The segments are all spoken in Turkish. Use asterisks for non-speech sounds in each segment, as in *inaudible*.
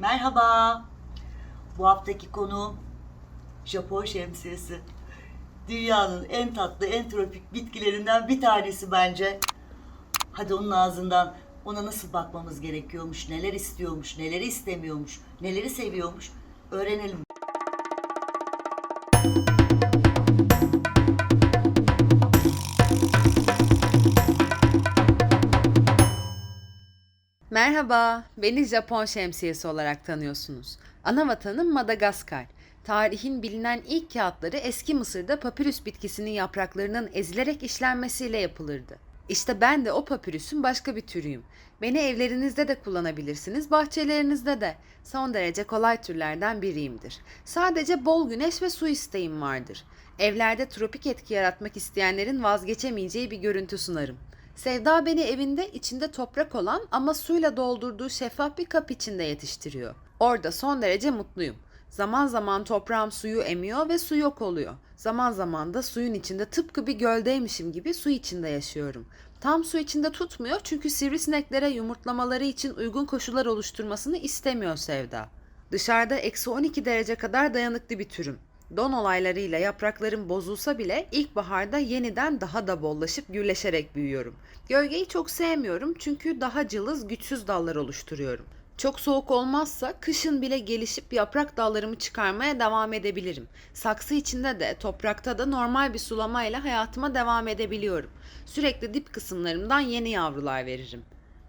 Merhaba. Bu haftaki konu Japon şemsiyesi. Dünyanın en tatlı, en tropik bitkilerinden bir tanesi bence. Hadi onun ağzından ona nasıl bakmamız gerekiyormuş, neler istiyormuş, neleri istemiyormuş, neleri seviyormuş öğrenelim. Merhaba, beni Japon şemsiyesi olarak tanıyorsunuz. Ana vatanım Madagaskar. Tarihin bilinen ilk kağıtları eski Mısır'da papirüs bitkisinin yapraklarının ezilerek işlenmesiyle yapılırdı. İşte ben de o papirüsün başka bir türüyüm. Beni evlerinizde de kullanabilirsiniz, bahçelerinizde de. Son derece kolay türlerden biriyimdir. Sadece bol güneş ve su isteğim vardır. Evlerde tropik etki yaratmak isteyenlerin vazgeçemeyeceği bir görüntü sunarım. Sevda beni evinde içinde toprak olan ama suyla doldurduğu şeffaf bir kap içinde yetiştiriyor. Orada son derece mutluyum. Zaman zaman toprağım suyu emiyor ve su yok oluyor. Zaman zaman da suyun içinde tıpkı bir göldeymişim gibi su içinde yaşıyorum. Tam su içinde tutmuyor çünkü sivrisineklere yumurtlamaları için uygun koşullar oluşturmasını istemiyor Sevda. Dışarıda eksi 12 derece kadar dayanıklı bir türüm. Don olaylarıyla yapraklarım bozulsa bile ilkbaharda yeniden daha da bollaşıp gürleşerek büyüyorum. Gölgeyi çok sevmiyorum çünkü daha cılız, güçsüz dallar oluşturuyorum. Çok soğuk olmazsa kışın bile gelişip yaprak dallarımı çıkarmaya devam edebilirim. Saksı içinde de toprakta da normal bir sulamayla hayatıma devam edebiliyorum. Sürekli dip kısımlarımdan yeni yavrular veririm.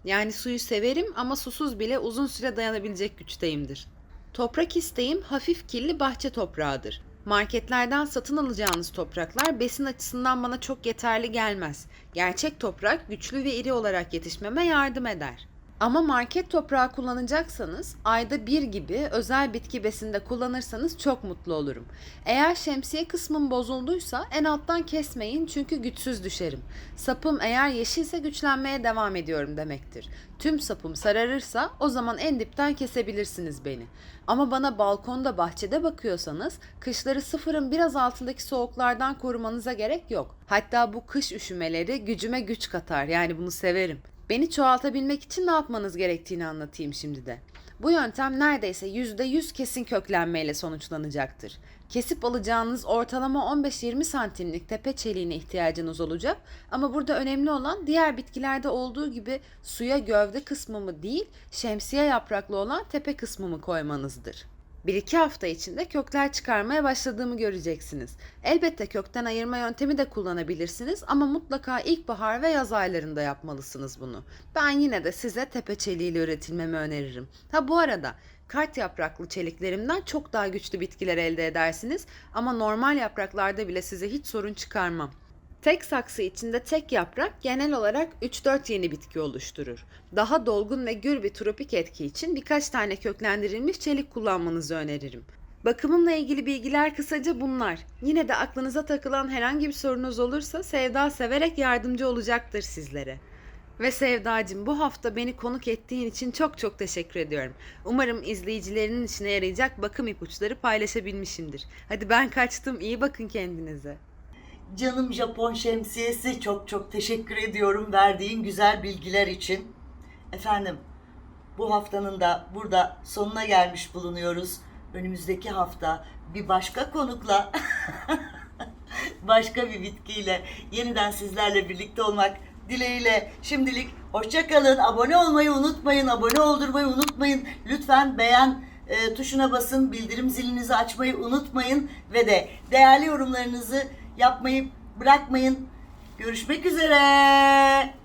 Yani suyu severim ama susuz bile uzun süre dayanabilecek güçteyimdir. Toprak isteğim hafif kirli bahçe toprağıdır. Marketlerden satın alacağınız topraklar besin açısından bana çok yeterli gelmez. Gerçek toprak güçlü ve iri olarak yetişmeme yardım eder. Ama market toprağı kullanacaksanız ayda bir gibi özel bitki besinde kullanırsanız çok mutlu olurum. Eğer şemsiye kısmım bozulduysa en alttan kesmeyin çünkü güçsüz düşerim. Sapım eğer yeşilse güçlenmeye devam ediyorum demektir. Tüm sapım sararırsa o zaman en dipten kesebilirsiniz beni. Ama bana balkonda bahçede bakıyorsanız kışları sıfırın biraz altındaki soğuklardan korumanıza gerek yok. Hatta bu kış üşümeleri gücüme güç katar yani bunu severim. Beni çoğaltabilmek için ne yapmanız gerektiğini anlatayım şimdi de. Bu yöntem neredeyse %100 kesin köklenmeyle sonuçlanacaktır. Kesip alacağınız ortalama 15-20 santimlik tepe çeliğine ihtiyacınız olacak ama burada önemli olan diğer bitkilerde olduğu gibi suya gövde kısmımı değil şemsiye yapraklı olan tepe kısmımı koymanızdır. Bir iki hafta içinde kökler çıkarmaya başladığımı göreceksiniz. Elbette kökten ayırma yöntemi de kullanabilirsiniz ama mutlaka ilkbahar ve yaz aylarında yapmalısınız bunu. Ben yine de size tepe çeliğiyle üretilmemi öneririm. Ha bu arada kart yapraklı çeliklerimden çok daha güçlü bitkiler elde edersiniz ama normal yapraklarda bile size hiç sorun çıkarmam. Tek saksı içinde tek yaprak genel olarak 3-4 yeni bitki oluşturur. Daha dolgun ve gür bir tropik etki için birkaç tane köklendirilmiş çelik kullanmanızı öneririm. Bakımımla ilgili bilgiler kısaca bunlar. Yine de aklınıza takılan herhangi bir sorunuz olursa Sevda severek yardımcı olacaktır sizlere. Ve Sevdacığım bu hafta beni konuk ettiğin için çok çok teşekkür ediyorum. Umarım izleyicilerinin işine yarayacak bakım ipuçları paylaşabilmişimdir. Hadi ben kaçtım iyi bakın kendinize. Canım Japon şemsiyesi çok çok teşekkür ediyorum verdiğin güzel bilgiler için. Efendim bu haftanın da burada sonuna gelmiş bulunuyoruz. Önümüzdeki hafta bir başka konukla *laughs* başka bir bitkiyle yeniden sizlerle birlikte olmak dileğiyle şimdilik hoşçakalın. Abone olmayı unutmayın. Abone oldurmayı unutmayın. Lütfen beğen e, tuşuna basın. Bildirim zilinizi açmayı unutmayın. Ve de değerli yorumlarınızı yapmayı bırakmayın. Görüşmek üzere.